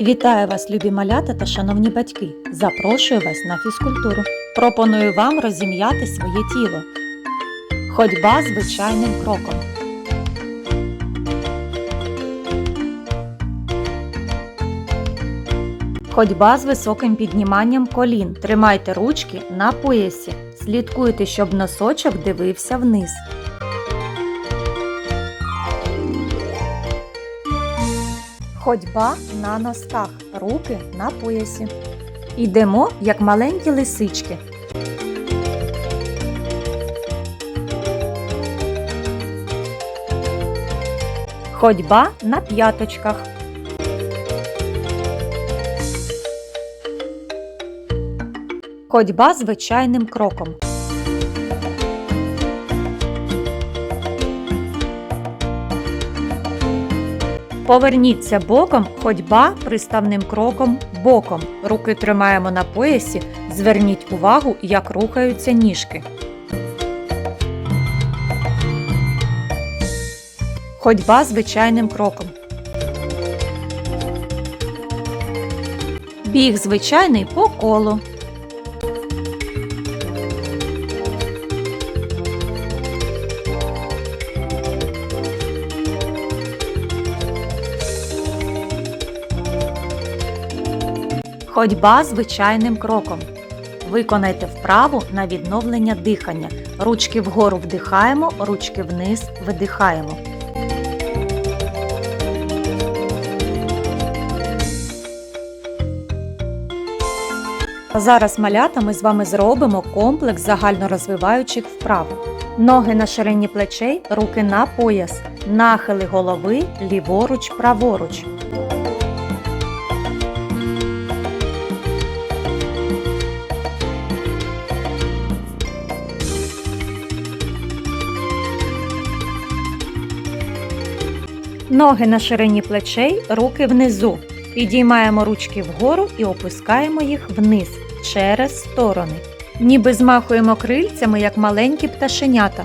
Вітаю вас, любі малята та шановні батьки! Запрошую вас на фізкультуру. Пропоную вам розім'яти своє тіло. Ходьба звичайним кроком. Ходьба з високим підніманням колін. Тримайте ручки на поясі. Слідкуйте, щоб носочок дивився вниз. Ходьба на носках, руки на поясі. Йдемо, як маленькі лисички. Ходьба на п'яточках. Ходьба звичайним кроком. Поверніться боком, ходьба приставним кроком боком. Руки тримаємо на поясі. Зверніть увагу, як рухаються ніжки. Ходьба звичайним кроком. Біг звичайний по колу. Ходьба звичайним кроком. Виконайте вправу на відновлення дихання. Ручки вгору вдихаємо, ручки вниз видихаємо. Зараз малята ми з вами зробимо комплекс загальнорозвиваючих вправ. Ноги на ширині плечей, руки на пояс, нахили голови ліворуч, праворуч. Ноги на ширині плечей, руки внизу. Підіймаємо ручки вгору і опускаємо їх вниз через сторони. Ніби змахуємо крильцями, як маленькі пташенята.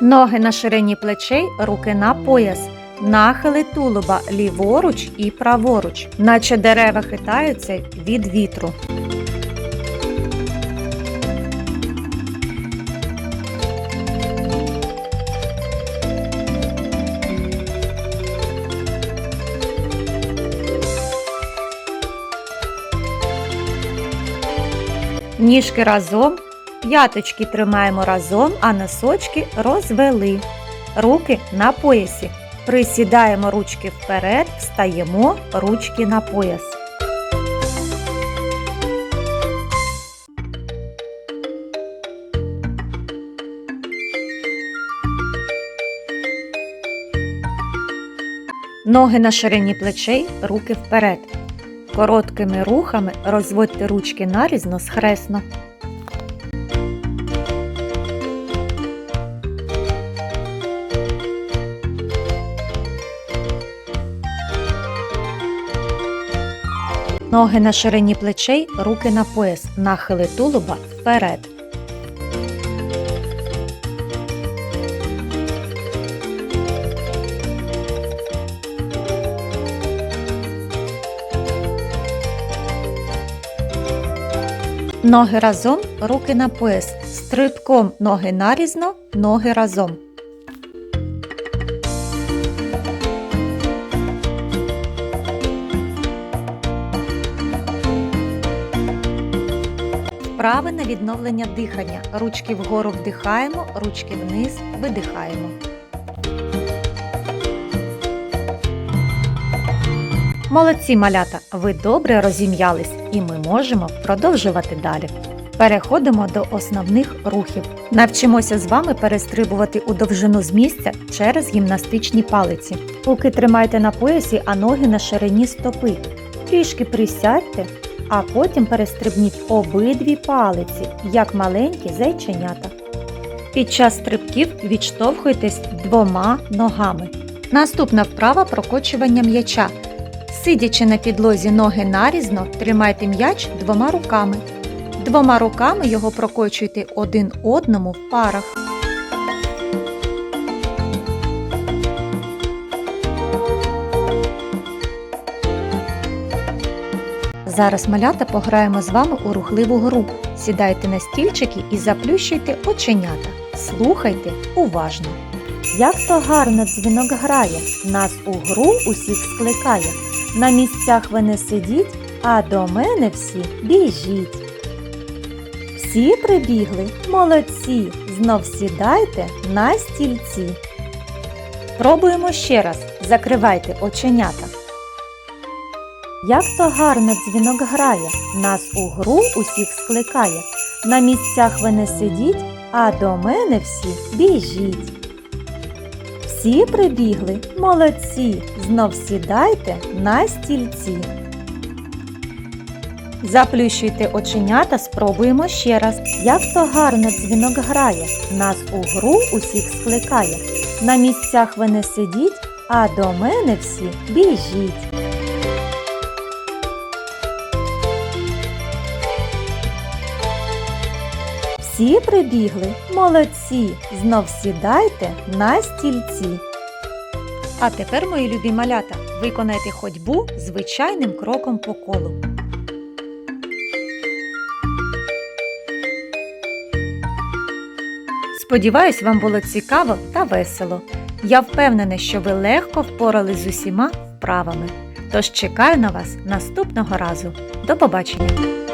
Ноги на ширині плечей, руки на пояс. Нахили тулуба ліворуч і праворуч, наче дерева хитаються від вітру. Ніжки разом, п'яточки тримаємо разом, а носочки розвели. Руки на поясі. Присідаємо ручки вперед, встаємо ручки на пояс. Ноги на ширині плечей, руки вперед. Короткими рухами розводьте ручки нарізно схресно. Ноги на ширині плечей, руки на пояс, нахили тулуба вперед. Ноги разом, руки на пояс. Стрибком ноги нарізно, ноги разом. Вправи на відновлення дихання. Ручки вгору вдихаємо, ручки вниз видихаємо. Молодці малята! Ви добре розім'ялись і ми можемо продовжувати далі. Переходимо до основних рухів. Навчимося з вами перестрибувати у довжину з місця через гімнастичні палиці. Руки тримайте на поясі, а ноги на ширині стопи. Трішки присядьте, а потім перестрибніть обидві палиці, як маленькі зайченята. Під час стрибків відштовхуйтесь двома ногами. Наступна вправа прокочування м'яча. Сидячи на підлозі ноги нарізно, тримайте м'яч двома руками. Двома руками його прокочуйте один одному в парах. Зараз малята пограємо з вами у рухливу гру. Сідайте на стільчики і заплющуйте оченята. Слухайте уважно. Як то гарно дзвінок грає, нас у гру усіх скликає. На місцях ви не сидіть, а до мене всі біжіть. Всі прибігли, молодці, знов сідайте на стільці. Пробуємо ще раз, закривайте оченята. Як то гарно дзвінок грає, нас у гру усіх скликає. На місцях ви не сидіть, а до мене всі біжіть. Всі прибігли, молодці, знов сідайте на стільці. Заплющуйте оченята, спробуємо ще раз. Як то гарно дзвінок грає, нас у гру усіх скликає. На місцях ви не сидіть, а до мене всі біжіть. Всі прибігли, молодці, знов сідайте на стільці. А тепер, мої любі малята, виконайте ходьбу звичайним кроком по колу. Сподіваюсь, вам було цікаво та весело. Я впевнена, що ви легко впорались з усіма вправами. Тож чекаю на вас наступного разу. До побачення!